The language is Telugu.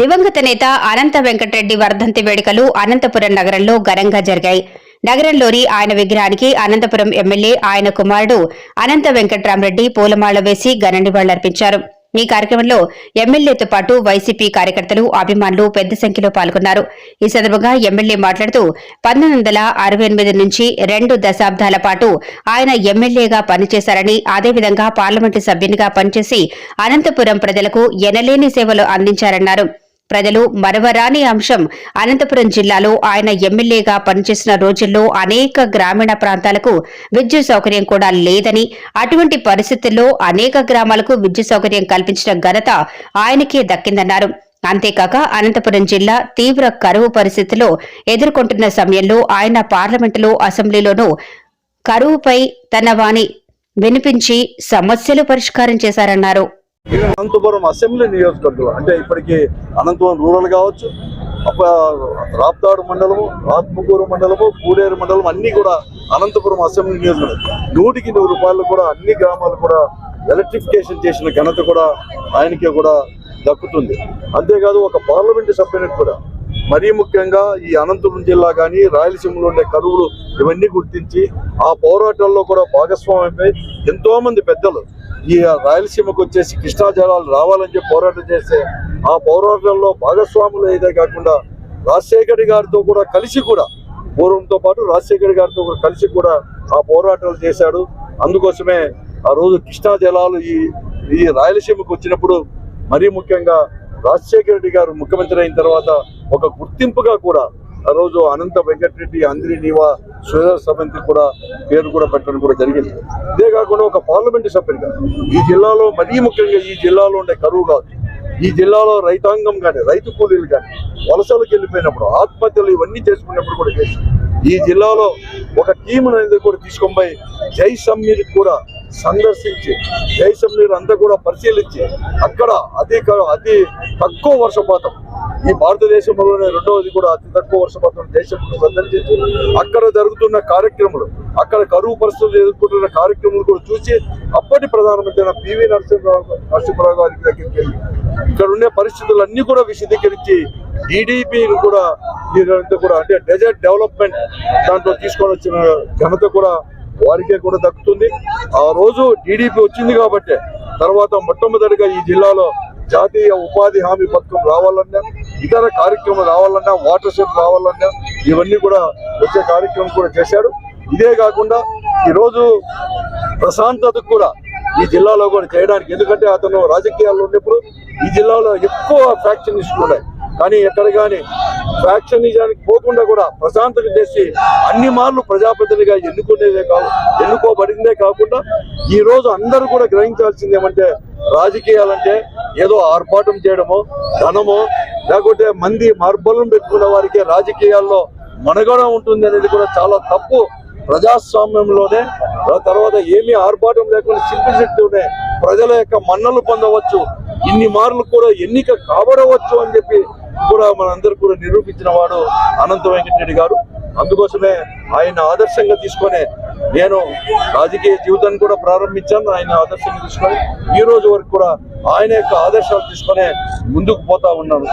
దివంగత నేత అనంత వెంకటరెడ్డి వర్ధంతి వేడుకలు అనంతపురం నగరంలో ఘనంగా జరిగాయి. నగరంలోని ఆయన విగ్రహానికి అనంతపురం ఎమ్మెల్యే ఆయన కుమారుడు అనంత వెంకట్రామరెడ్డి పూలమాల వేసి ఘన నివాళులర్పించారు ఈ కార్యక్రమంలో ఎమ్మెల్యేతో పాటు వైసీపీ కార్యకర్తలు అభిమానులు పెద్ద సంఖ్యలో పాల్గొన్నారు. ఈ సందర్భంగా ఎమ్మెల్యే మాట్లాడుతూ పంతొమ్మిది వందల అరవై ఎనిమిది నుంచి రెండు దశాబ్దాల పాటు ఆయన ఎమ్మెల్యేగా పనిచేశారని అదేవిధంగా పార్లమెంటు సభ్యునిగా పనిచేసి అనంతపురం ప్రజలకు ఎనలేని సేవలు అందించారన్నారు. ప్రజలు మరవరాని అంశం. అనంతపురం జిల్లాలో ఆయన ఎమ్మెల్యేగా పనిచేసిన రోజుల్లో అనేక గ్రామీణ ప్రాంతాలకు విద్యుత్ సౌకర్యం కూడా లేదని అటువంటి పరిస్థితుల్లో అనేక గ్రామాలకు విద్యుత్ సౌకర్యం కల్పించిన ఘనత ఆయనకే దక్కిందన్నారు. అంతేకాక అనంతపురం జిల్లా తీవ్ర కరువు పరిస్థితిలో ఎదుర్కొంటున్న సమయంలో ఆయన పార్లమెంటులో అసెంబ్లీలోనూ కరువుపై తన వాణి వినిపించి సమస్యలు పరిష్కారం చేశారన్నారు. అనంతపురం అసెంబ్లీ నియోజకవర్గంలో అంటే ఇప్పటికి అనంతపురం రూరల్ కావచ్చు రాప్తాడు మండలము ఆత్మకూరు మండలము పూడేరు మండలం అన్ని కూడా అనంతపురం అసెంబ్లీ నియోజకవర్గం. నూటికి నూరు రూపాయలు కూడా అన్ని గ్రామాలు కూడా ఎలక్ట్రిఫికేషన్ చేసిన ఘనత కూడా ఆయనకే కూడా దక్కుతుంది. అంతేకాదు ఒక పార్లమెంటు సభ్యునికి కూడా. మరీ ముఖ్యంగా ఈ అనంతపురం జిల్లా కానీ రాయలసీమలో ఉండే కరువులు ఇవన్నీ గుర్తించి ఆ పోరాటాల్లో కూడా భాగస్వామ్యమై ఎంతో మంది పెద్దలు ఈ రాయలసీమకు వచ్చేసి కృష్ణా జలాలు రావాలని చెప్పి పోరాటం చేస్తే ఆ పోరాటంలో భాగస్వాములు ఏదే కాకుండా రాజశేఖర్ గారితో కూడా కలిసి కూడా పూర్వంతో పాటు రాజశేఖర్ గారితో కూడా కలిసి కూడా ఆ పోరాటాలు చేశాడు. అందుకోసమే ఆ రోజు కృష్ణా జలాలు ఈ ఈ రాయలసీమకు వచ్చినప్పుడు మరీ ముఖ్యంగా రాజశేఖర రెడ్డి గారు ముఖ్యమంత్రి అయిన తర్వాత ఒక గుర్తింపుగా కూడా ఆ రోజు అనంత వెంకటరెడ్డి అంద్రి నీవా సుధర్ సమంతి కూడా పేరు కూడా పెట్టడం కూడా జరిగింది. ఇదే కాకుండా ఒక పార్లమెంటు సభ్యుడిగా ఈ జిల్లాలో మరీ ముఖ్యంగా ఈ జిల్లాలో ఉండే కరువు కాదు. ఈ జిల్లాలో రైతాంగం కానీ రైతు కూలీలు కానీ వలసలకు వెళ్ళిపోయినప్పుడు ఆత్మహత్యలు ఇవన్నీ చేసుకున్నప్పుడు కూడా చేసి ఈ జిల్లాలో ఒక టీం అనేది కూడా తీసుకొని పోయి జై సమ్మీర్ కూడా సందర్శించి జై సమ్మీర్ అంతా కూడా పరిశీలించి అక్కడ అతి అతి తక్కువ వర్షపాతం ఈ భారతదేశంలోనే రెండవది కూడా అతి తక్కువ వర్షపాతం దేశం సందర్శించి అక్కడ జరుగుతున్న కార్యక్రమాలు అక్కడ కరువు పరిస్థితులు ఎదుర్కొంటున్న కార్యక్రమాలు కూడా చూసి అప్పటి ప్రధానమంత్రి పివి నరసింహరావు నరసింహరావు గారి దగ్గరికి వెళ్ళి ఇక్కడ ఉండే పరిస్థితులన్నీ కూడా విశదీకరించి టీడీపీ కూడా ఇదంతా కూడా అంటే డెజర్ట్ డెవలప్మెంట్ దాంట్లో తీసుకొని వచ్చిన ఘనత కూడా వారికే కూడా దక్కుతుంది. ఆ రోజు టీడీపీ వచ్చింది కాబట్టి తర్వాత మొట్టమొదటిగా ఈ జిల్లాలో జాతీయ ఉపాధి హామీ పథకం రావాలన్నా. ఇతర కార్యక్రమం రావాలన్నా వాటర్ షెడ్ రావాలన్నా ఇవన్నీ కూడా వచ్చే కార్యక్రమం కూడా చేశాడు. ఇదే కాకుండా ఈరోజు ప్రశాంతతకు కూడా ఈ జిల్లాలో కూడా చేయడానికి. ఎందుకంటే అతను రాజకీయాల్లో ఉన్నప్పుడు ఈ జిల్లాలో ఎక్కువ ఫ్యాక్షనిస్టులు ఉన్నాయి. కానీ ఎక్కడ కానీ ఫ్యాక్షనిజానికి పోకుండా కూడా ప్రశాంతత చేసి అన్ని మార్లు ప్రజాప్రతినిధిగా ఎన్నుకునేదే కాదు ఎన్నుకోబడిందే కాకుండా ఈ రోజు అందరూ కూడా గ్రహించాల్సింది ఏమంటే రాజకీయాలంటే ఏదో ఆర్భాటం చేయడమో ధనమో లేకుంటే మంది మార్బలం పెట్టుకున్న వారికి రాజకీయాల్లో మనుగడ ఉంటుంది అనేది కూడా చాలా తప్పు ప్రజాస్వామ్యంలోనే. తర్వాత ఏమీ ఆర్భాటం లేకుండా సింప్లిసిటీతోనే ప్రజల యొక్క మన్నలు పొందవచ్చు. ఇన్ని మార్లు కూడా ఎన్నిక కాబడవచ్చు అని చెప్పి కూడా మనందరూ కూడా నిరూపించిన వాడు అనంత వెంకటరెడ్డి గారు. అందుకోసమే ఆయన ఆదర్శంగా తీసుకొని నేను రాజకీయ జీవితాన్ని కూడా ప్రారంభించాను. ఆయన ఆదర్శంగా తీసుకొని ఈ రోజు వరకు కూడా ఆయన యొక్క ఆదర్శాలు తీసుకొని ముందుకు పోతా ఉన్నాను.